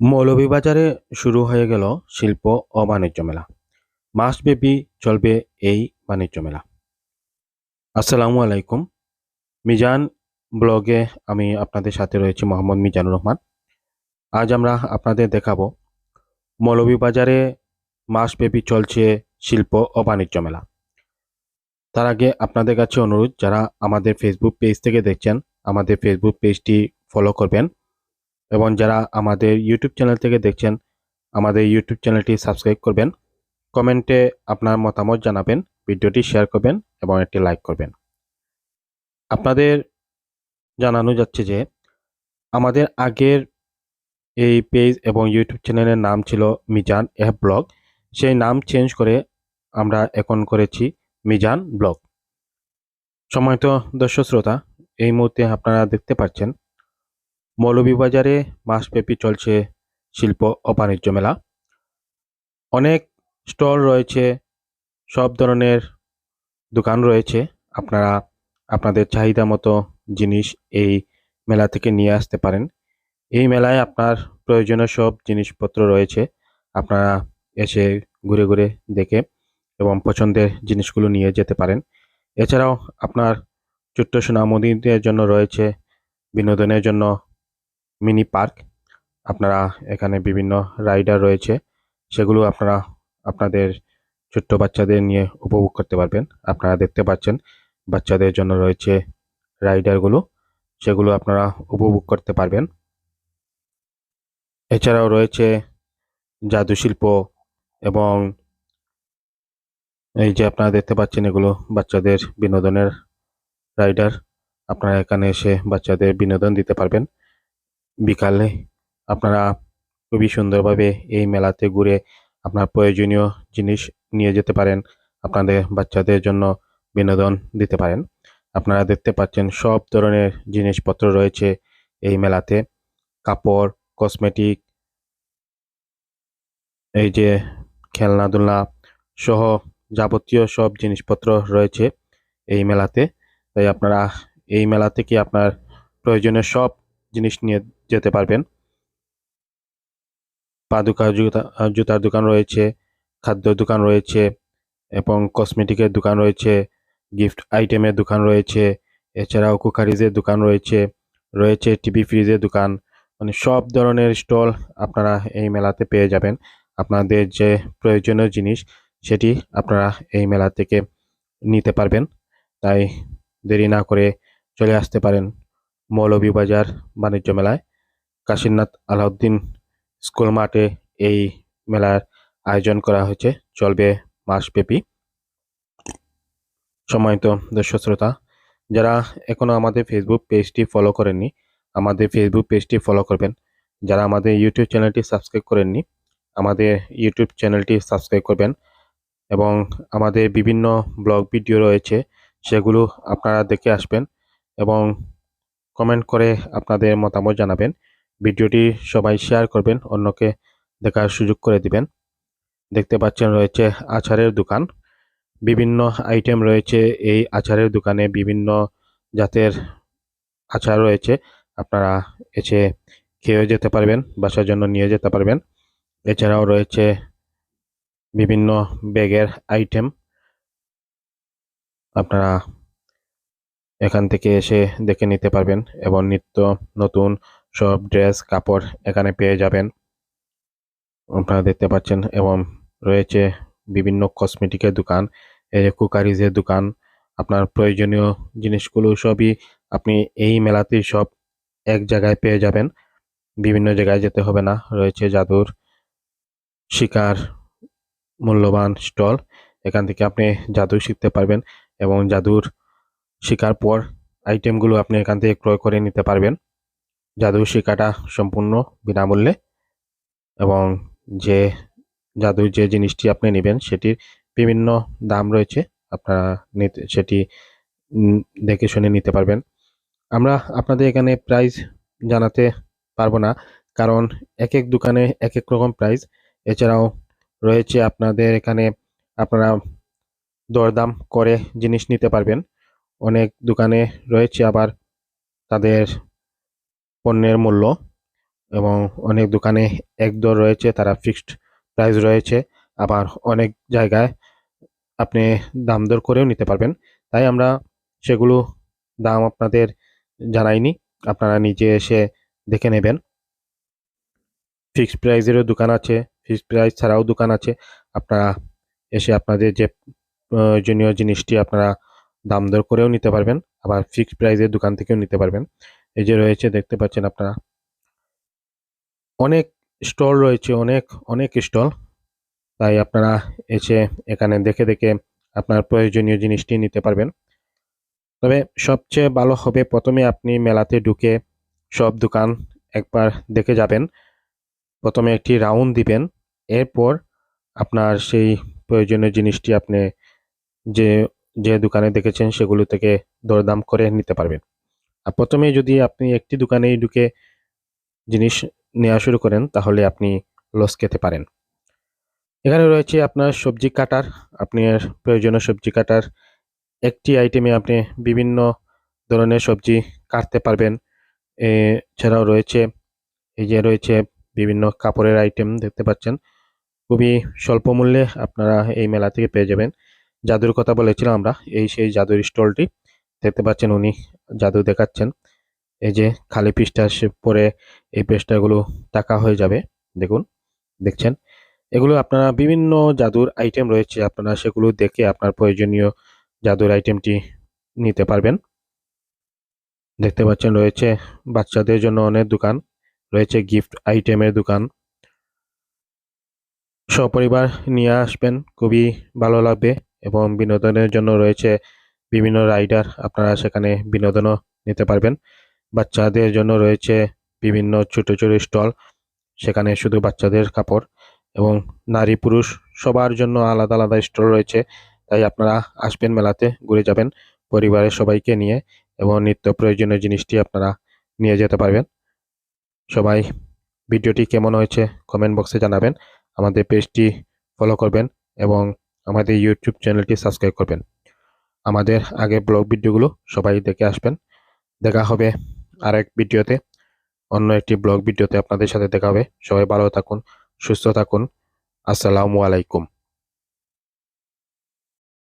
মৌলভীবাজারে শুরু হয়ে গেল শিল্প ও বাণিজ্য মেলা। মাসব্যাপী চলবে এই বাণিজ্য মেলা। আসসালামু আলাইকুম। মিজান ব্লগে আমি আপনাদের সাথে রয়েছি মোহাম্মদ মিজানুর রহমান। আজ আমরা আপনাদের দেখাবো মৌলভীবাজারে মাসব্যাপী চলছে শিল্প ও বাণিজ্য মেলা। তার আগে আপনাদের কাছে অনুরোধ, যারা আমাদের ফেসবুক পেজ থেকে দেখছেন, আমাদের ফেসবুক পেজটি ফলো করবেন। এবং যারা আমাদের ইউটিউব চ্যানেল থেকে দেখছেন, আমাদের ইউটিউব চ্যানেলটি সাবস্ক্রাইব করবেন কমেন্টে আপনার মতামত জানাবেন ভিডিওটি শেয়ার করবেন এবং একটি লাইক করবেন। আপনাদের জানানো যাচ্ছে যে, আমাদের আগের এই পেজ এবং ইউটিউব চ্যানেলের নাম ছিল মিজান এফ ব্লগ। সেই নাম চেঞ্জ করে আমরা এখন করেছি মিজান ব্লগ। সময়ত দর্শক শ্রোতা, এই মুহূর্তে আপনারা দেখতে পাচ্ছেন মৌলভীবাজারে মাসব্যাপী চলছে শিল্প ও বাণিজ্য মেলা। অনেক স্টল রয়েছে, সব ধরনের দোকান রয়েছে। আপনারা আপনাদের চাহিদা মতো জিনিস এই মেলা থেকে নিয়ে আসতে পারেন। এই মেলায় আপনার প্রয়োজনীয় সব জিনিসপত্র রয়েছে, আপনারা এসে ঘুরে ঘুরে দেখে এবং পছন্দের জিনিসগুলো নিয়ে যেতে পারেন। এছাড়াও আপনার ছোট্ট সোনামদিদের জন্য রয়েছে, বিনোদনের জন্য মিনি পার্ক। আপনারা এখানে বিভিন্ন রাইডার রয়েছে। সেগুলো আপনারা আপনাদের ছোট্ট বাচ্চাদের নিয়ে উপভোগ করতে পারবেন। আপনারা দেখতে পাচ্ছেন বাচ্চাদের জন্য রয়েছে রাইডারগুলো। সেগুলো আপনারা উপভোগ করতে পারবেন। এছাড়াও রয়েছে জাদু শিল্প এবং এই যে আপনারা দেখতে পাচ্ছেন এগুলো বাচ্চাদের বিনোদনের রাইডার। আপনারা এখানে এসে বাচ্চাদের বিনোদন দিতে পারবেন। বিকালে আপনারা খুবই সুন্দরভাবে এই মেলাতে ঘুরে আপনার প্রয়োজনীয় জিনিস নিয়ে যেতে পারেন, আপনাদের বাচ্চাদের জন্য বিনোদন দিতে পারেন। আপনারা দেখতে পাচ্ছেন সব ধরনের জিনিসপত্র রয়েছে এই মেলাতে। কাপড় কসমেটিক এই যে খেলনাধুলা সহ যাবতীয় সব জিনিসপত্র রয়েছে এই মেলাতে। তাই আপনারা এই মেলা থেকে আপনার প্রয়োজনীয় সব জিনিস নিয়ে যেতে পারবেন। পা দোকান জুতা, জুতার দোকান রয়েছে, খাদ্য দোকান রয়েছে এবং কসমেটিকের দোকান রয়েছে গিফট আইটেমের দোকান রয়েছে, এছাড়াও কুকারিজের দোকান রয়েছে রয়েছে টিভি ফ্রিজের দোকান। মানে সব ধরনের স্টল আপনারা এই মেলাতে পেয়ে যাবেন। আপনাদের যে প্রয়োজনীয় জিনিস সেটি আপনারা এই মেলা থেকে নিতে পারবেন। তাই দেরি না করে চলে আসতে পারেন। মৌলভীবাজার বাণিজ্য মেলায় কাশীনাথ আলাউদ্দিন স্কুল মাঠে এই মেলার আয়োজন করা হয়েছে। চলবে মাসব্যাপী। সময়ত দর্শক শ্রোতা, যারা এখনও আমাদের ফেসবুক পেজটি ফলো করেননি, আমাদের ফেসবুক পেজটি ফলো করবেন। যারা আমাদের ইউটিউব চ্যানেলটি সাবস্ক্রাইব করেননি, আমাদের ইউটিউব চ্যানেলটি সাবস্ক্রাইব করবেন এবং আমাদের বিভিন্ন ব্লগ ভিডিও রয়েছে, সেগুলো আপনারা দেখে আসবেন এবং কমেন্ট করে আপনাদের মতামত জানাবেন। ভিডিওটি সবাই শেয়ার করবেন, অন্যকে দেখার সুযোগ করে দিবেন। দেখতে পাচ্ছেন রয়েছে আচারের দোকান। বিভিন্ন আইটেম রয়েছে, এই আচারের দোকানে বিভিন্ন জাতের আচার রয়েছে। আপনারা এসে খেয়েও যেতে পারবেন, বাসার জন্য নিয়ে যেতে পারবেন। এছাড়াও রয়েছে বিভিন্ন ব্যাগের আইটেম আপনারা এখান থেকে এসে দেখে নিতে পারবেন এবং নিত্য নতুন সব ড্রেস, কাপড় এখানে পেয়ে যাবেন। আপনারা দেখতে পাচ্ছেন এবং রয়েছে বিভিন্ন কসমেটিকের দোকান, এই যে কুকারিজের দোকান। আপনার প্রয়োজনীয় জিনিসগুলো সবই আপনি এই মেলাতেই সব এক জায়গায় পেয়ে যাবেন। বিভিন্ন জায়গায় যেতে হবে না, রয়েছে জাদুর শিকার মূল্যবান স্টল। এখান থেকে আপনি জাদু শিখতে পারবেন এবং জাদুর শেখার পর আইটেমগুলো আপনি এখান থেকে ক্রয় করে নিতে পারবেন। জাদু শেখাটা সম্পূর্ণ বিনামূল্যে এবং যে জাদুর যে জিনিসটি আপনি নেবেন সেটির বিভিন্ন দাম রয়েছে। আপনারা নিতে, সেটি দেখে শুনে নিতে পারবেন। আমরা আপনাদের এখানে প্রাইস জানাতে পারব না, কারণ এক এক দোকানে এক এক রকম প্রাইস এছাড়াও রয়েছে আপনাদের এখানে আপনারা দরদাম করে জিনিস নিতে পারবেন। অনেক দোকানে রয়েছে আবার তাদের পণ্যের মূল্য এবং অনেক দোকানে এক দর রয়েছে, তারা ফিক্সড প্রাইস রয়েছে। আবার অনেক জায়গায় আপনি দাম দর করেও নিতে পারবেন। তাই আমরা সেগুলো দাম আপনাদের জানাইনি, আপনারা নিজে এসে দেখে নেবেন। ফিক্সড প্রাইজেরও দোকান আছে ফিক্সড প্রাইস ছাড়াও দোকান আছে। আপনারা এসে আপনাদের যে প্রয়োজনীয় জিনিসটি আপনারা দাম দর করেও নিতে পারবেন, আবার ফিক্সড প্রাইজের দোকান থেকেও নিতে পারবেন। এই যে রয়েছে, দেখতে পাচ্ছেন আপনারা। অনেক স্টল রয়েছে, অনেক অনেক স্টল। তাই আপনারা এসে এখানে দেখে দেখে আপনার প্রয়োজনীয় জিনিসটি নিতে পারবেন। তবে সবচেয়ে ভালো হবে, প্রথমে আপনি মেলাতে ঢুকে সব দোকান একবার দেখে যাবেন। প্রথমে একটি রাউন্ড দিবেন। এরপর আপনার সেই প্রয়োজনীয় জিনিসটি আপনি যে যে দোকানে দেখেছেন সেগুলো থেকে দরদাম করে নিতে পারবেন। আর প্রথমে যদি আপনি একটি দোকানেই ঢুকে জিনিস নেওয়া শুরু করেন, তাহলে আপনি লস খেতে পারেন। এখানে রয়েছে আপনার সবজি কাটার আপনার প্রয়োজনীয় সবজি কাটার একটি আইটেমে আপনি বিভিন্ন ধরনের সবজি কাটতে পারবেন। এছাড়াও রয়েছে, এই যে রয়েছে বিভিন্ন কাপড়ের আইটেম দেখতে পাচ্ছেন। খুবই স্বল্প মূল্যে আপনারা এই মেলা থেকে পেয়ে যাবেন। জাদুর কথা বলেছিলাম আমরা, এই সেই জাদুর স্টলটি। দেখতে পাচ্ছেন উনি জাদু দেখাচ্ছেন। এই যে খালি পৃষ্ঠা পরে এই পৃষ্ঠাগুলো টাকা হয়ে যাবে, দেখুন, দেখছেন। এগুলো আপনারা বিভিন্ন জাদুর আইটেম রয়েছে, আপনারা সেগুলো দেখে আপনার প্রয়োজনীয় জাদুর আইটেমটি নিতে পারবেন। দেখতে পাচ্ছেন রয়েছে বাচ্চাদের জন্য অনেক দোকান, রয়েছে গিফট আইটেমের দোকান। সপরিবার নিয়ে আসবেন, খুবই ভালো লাগবে। এবং বিনোদনের জন্য রয়েছে বিভিন্ন রাইডার আপনারা সেখানে বিনোদনও নিতে পারবেন। বাচ্চাদের জন্য রয়েছে বিভিন্ন ছোট ছোট স্টল সেখানে শুধু বাচ্চাদের কাপড় এবং নারী, পুরুষ সবার জন্য আলাদা আলাদা স্টল রয়েছে। তাই আপনারা আসবেন মেলাতে, ঘুরে যাবেন পরিবারের সবাইকে নিয়ে এবং নিত্য প্রয়োজনীয় জিনিসটি আপনারা নিয়ে যেতে পারবেন। সবাই ভিডিওটি কেমন হয়েছে কমেন্ট বক্সে জানাবেন। আমাদের পেজটি ফলো করবেন এবং আমাদের ইউটিউব চ্যানেলটি সাবস্ক্রাইব করবেন। আমাদের আগে ব্লগ ভিডিওগুলো সবাই দেখে আসবেন। দেখা হবে আরেক ভিডিওতে অন্য একটি ব্লগ ভিডিওতে আপনাদের সাথে দেখা হবে। সবাই ভালো থাকুন, সুস্থ থাকুন। আসসালামু আলাইকুম।